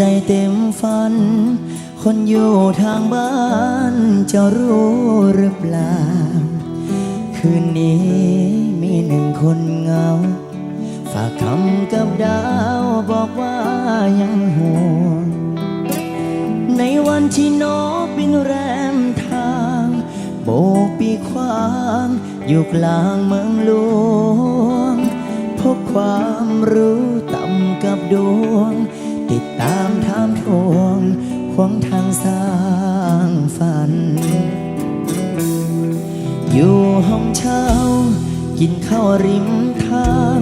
จเต็มฝัน คนอยู่ทางบ้านจะรู้หรือเปล่า คืนนี้มีหนึ่งคนเหงา ฝากคำกับดาวบอกว่ายังห่วง ในวันที่นกบินแรมทางโบกปีกขวางอยู่กลางเมืองหลวงพบความรู้ต่ำกับดวง กินข้าวริมทาง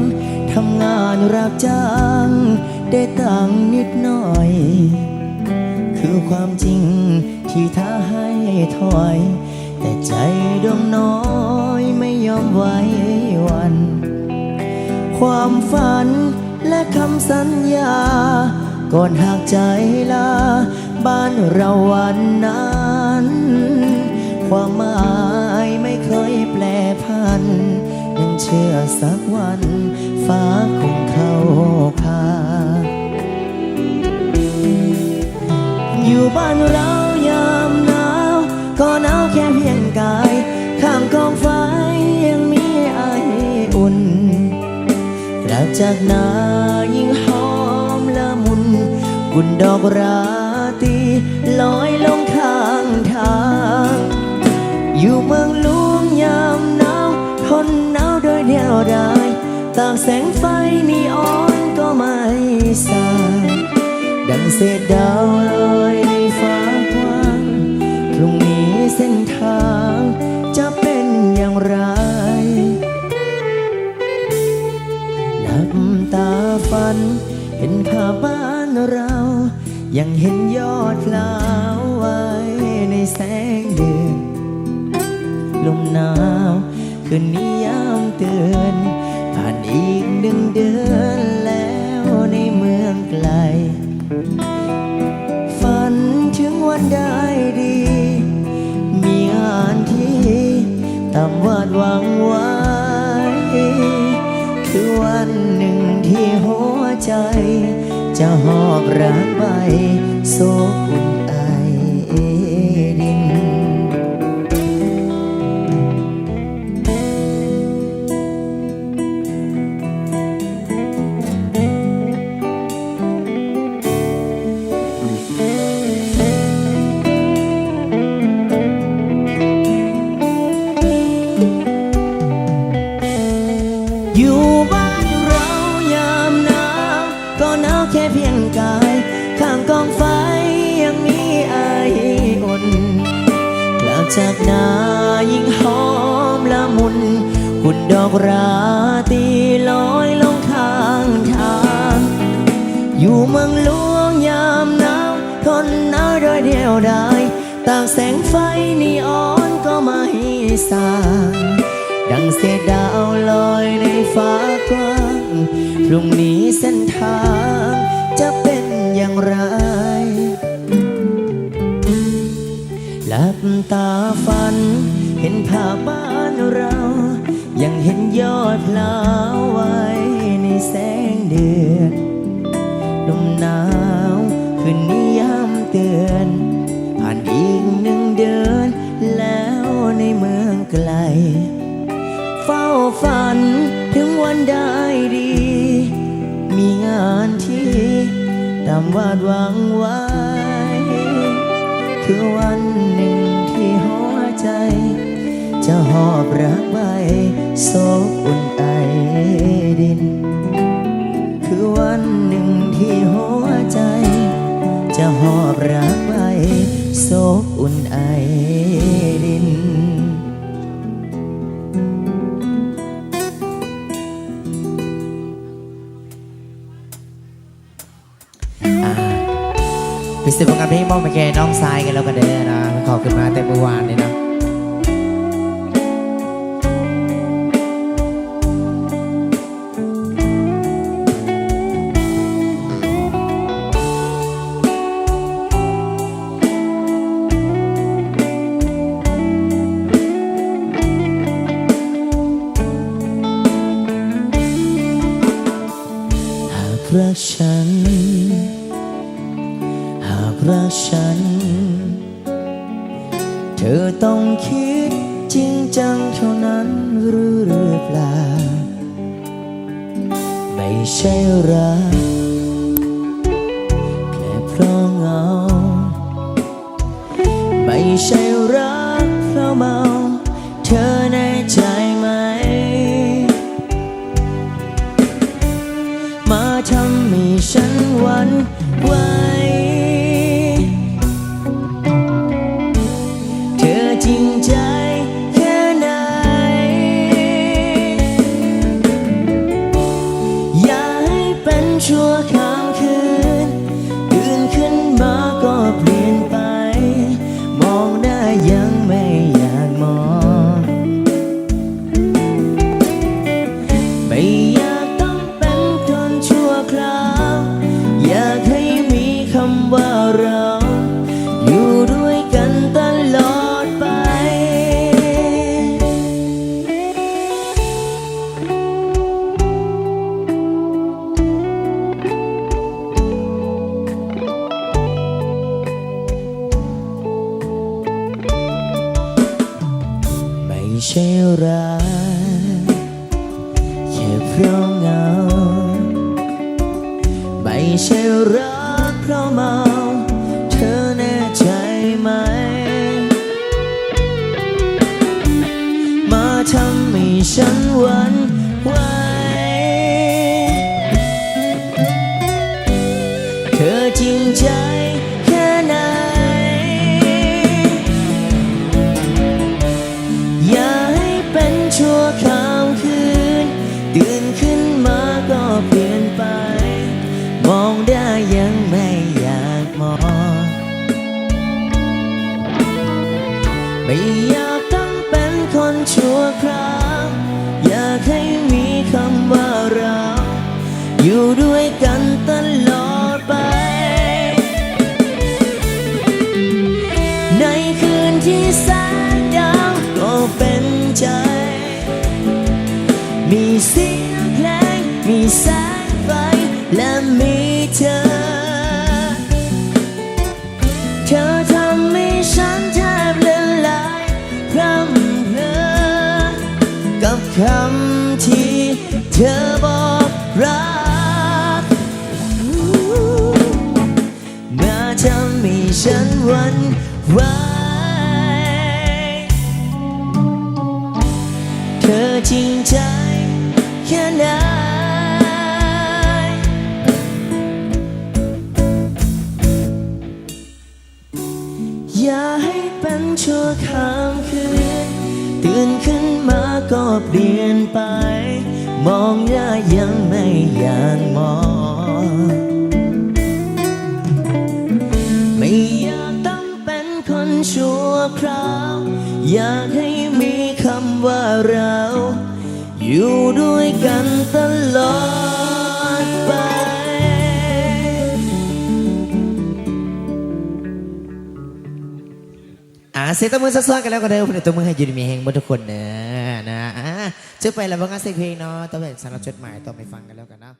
ทำงานรับจ้าง ได้ตังค์นิดหน่อย คือความจริงที่ท้าให้ถอย แต่ใจดวงน้อยไม่ยอมไว้วัน ความฝันและคำสัญญา ก่อนหากใจลา บ้านเราวันนั้น ความหมายไม่เคยแปลพัน เชื่อสักวัน ฟ้าคงเข้าพาอยู่บ้านเรายามหนาว ก็หนาวแค่เพียงกาย ข้างกองไฟยังมีไออุ่นกลับจากนายิ่งหอมละมุนกุ่นดอกราตรีลอยลง ตากแสงไฟนีออนก็ไม่สาดังเศษดาวลอยในฟ้ากว้างพรุ่งนี้เส้นทางจะเป็นอย่างไรหลับตาฝันเห็นภาพบ้านเรา ยังเห็นยอดพลาวไว้ในแสงเดือนลมหนาวคืนนี้ วันหนึ่งที่หัวใจ จะหอบรักไปโศกุน เพียงกาย ข้างกองไฟยังมีไออุ่นกลับจากนายิ่งหอมละมุนหุ่นดอกราตีลอยลงข้างทาง อยู่เมืองหลวงยามหนาวทนหนาวโดยเดียวดายตากแสงไฟนีออนก็ไม่สางดังเศษดาวลอยในฟ้ากว้างพรุ่งนี้เส้นทาง หลับตาฝัน เห็นภาพบ้านเรา ยังเห็นยอดพลาวไว้ในแสงเดือนลมหนาวคืนนี้ย้ำเตือน ผ่านอีกหนึ่งเดือนแล้วในเมืองไกล เฝ้าฝันถึงวันได้ดี มีงานที่ตามวาดหวังไว้ คือวันหนึ่งที่หัวใจ จะหอบรักไป พิเศษประกันพี่มอบมาแกน้องทรายกันแล้วกันเด้อนะขอบขึ้นมาแต่เมื่อวานเลยนะ ระฉัน เธอต้องคิดจริงจังเท่านั้นหรือหรือเปล่า ไม่ใช่รักแค่เพราะเหงา ไม่ใช่รัก เพราะเงา ไม่ใช่รักเพราะเมา เธอแน่ใจไหม มาทำให้ฉันหวั่นไหวเธอจริงใจ ไคำที่เธอบอกรักมาทำให้ฉันวันไหวเธอจริงใจ ลี่ยนไป มองหน้ายังไม่อยากมอง ไม่อยากต้องเป็นคนชั่วคราว อยากให้มีคำว่าเรา อยู่ด้วยกันตลอดไปอ่าเซตบมือซ้อนๆกันแล้วก็เด้เพื่อนตัวมือให้ยืนมีแหงหมดทุกคนนะ จะไปแล้วบ้างก็เซ็กเพลงเนาะต้องเป็นสำหรับจดหมายต้องไปฟังกันแล้วกันนะ